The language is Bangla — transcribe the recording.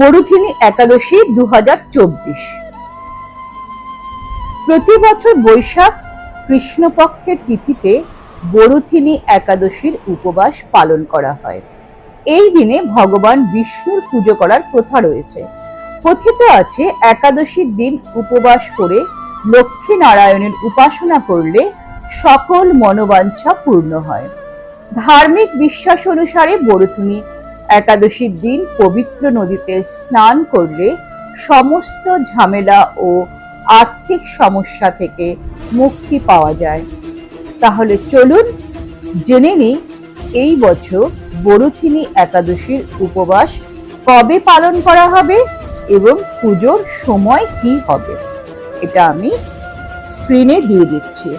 বড়ুথিনী একাদশী দু প্রতি বছর বৈশাখ কৃষ্ণপক্ষের তিথিতে বড়ুথিনী একাদশীর উপবাস পালন করা হয়। এই দিনে ভগবান বিষ্ণুর পুজো করার প্রথা রয়েছে। কথিত আছে, একাদশীর দিন উপবাস করে লক্ষ্মী নারায়ণের উপাসনা করলে সকল মনোবাঞ্ছা পূর্ণ হয়। ধার্মিক বিশ্বাস অনুসারে বড়ুথুনি একাদশীর দিন পবিত্র নদীতে স্নান করলে সমস্ত ঝামেলা ও আর্থিক সমস্যা থেকে মুক্তি পাওয়া যায়। তাহলে চলুন জেনে নিই, এই বছর বড়ুথিনী একাদশীর উপবাস কবে পালন করা হবে এবং পুজোর সময় কি হবে? এটা আমি স্ক্রিনে দিয়ে দিচ্ছি।